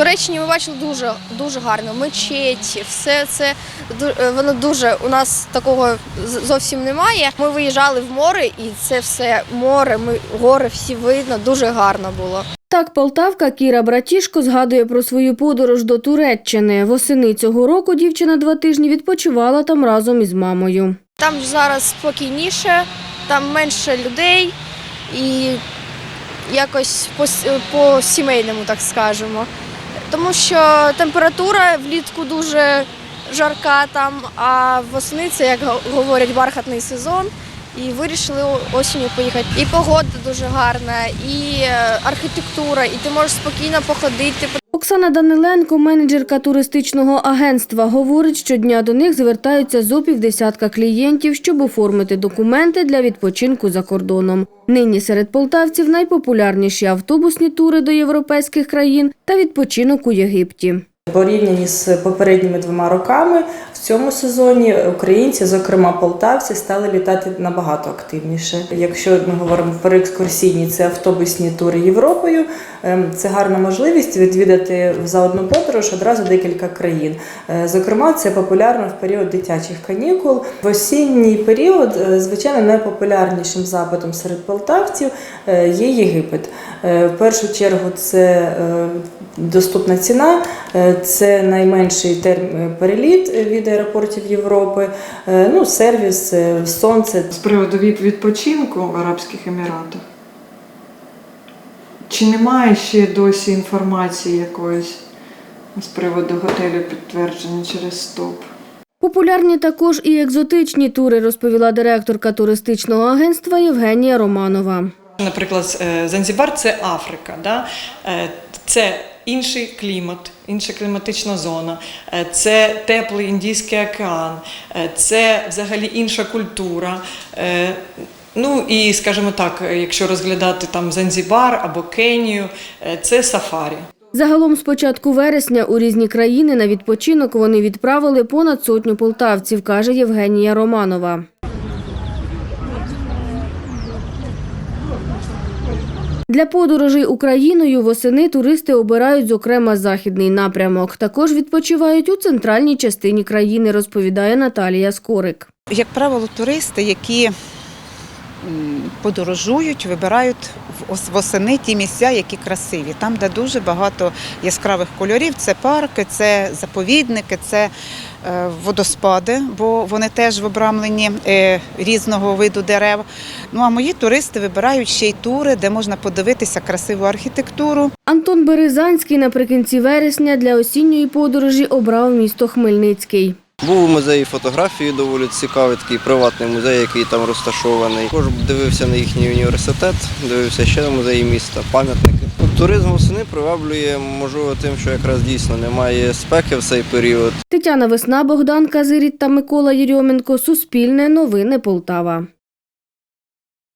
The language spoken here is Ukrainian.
Туреччині ми бачили дуже дуже гарно. Мечеті, все це е, воно дуже у нас такого зовсім немає. Ми виїжджали в море, і це все море, ми гори всі видно, дуже гарно було. Так, полтавка Кіра Братішко згадує про свою подорож до Туреччини. Восени цього року дівчина два тижні відпочивала там разом із мамою. Там зараз спокійніше, там менше людей і якось по, по сімейному, так скажемо. Тому що температура влітку дуже жарка там, а восени це, як говорять, бархатний сезон. І вирішили осінню поїхати. І погода дуже гарна, і е, архітектура, і ти можеш спокійно походити, Оксана Даниленко, менеджерка туристичного агентства, говорить, щодня до них звертаються зо півдесятка клієнтів, щоб оформити документи для відпочинку за кордоном. Нині серед полтавців найпопулярніші автобусні тури до європейських країн та відпочинок у Єгипті. Порівняні з попередніми двома роками в цьому сезоні українці, зокрема полтавці, стали літати набагато активніше. Якщо ми говоримо про екскурсійні, це автобусні тури Європою. ем, Це гарна можливість відвідати за одну подорож одразу декілька країн. Е, Зокрема, це популярно в період дитячих канікул. В осінній період, е, звичайно, найпопулярнішим запитом серед полтавців е, є Єгипет. В першу чергу це доступна ціна, це найменший терм переліт від аеропортів Європи, е, ну, сервіс, е, сонце. З приводу від відпочинку в Арабських Еміратах. Чи немає ще досі інформації якоїсь з приводу готелю підтвердження через СТОП? Популярні також і екзотичні тури, розповіла директорка туристичного агентства Євгенія Романова. Наприклад, е, Занзібар це Африка, да? Е, це інший клімат, інша кліматична зона, е, це теплий Індійський океан, е, це взагалі інша культура. Е, Ну і скажімо так, якщо розглядати там Занзібар або Кенію, це сафарі. Загалом з початку вересня у різні країни на відпочинок вони відправили понад сотню полтавців, каже Євгенія Романова. Для подорожей Україною восени туристи обирають, зокрема, західний напрямок. Також відпочивають у центральній частині країни, розповідає Наталія Скорик. Як правило, туристи, які подорожують, вибирають восени ті місця, які красиві. Там, де дуже багато яскравих кольорів, це парки, це заповідники, це е, водоспади, бо вони теж в обрамленні е, різного виду дерев. Ну а мої туристи вибирають ще й тури, де можна подивитися красиву архітектуру, Антон Березанський наприкінці вересня для осінньої подорожі обрав місто Хмельницький. Був у музеї фотографії доволі цікавий, такий приватний музей, який там розташований. Також дивився на їхній університет, дивився ще на музеї міста, пам'ятники. Туризм восени приваблює, можливо, тим, що якраз дійсно немає спеки в цей період. Тетяна Весна, Богдан Казиріт та Микола Єрьоменко. Суспільне новини Полтава.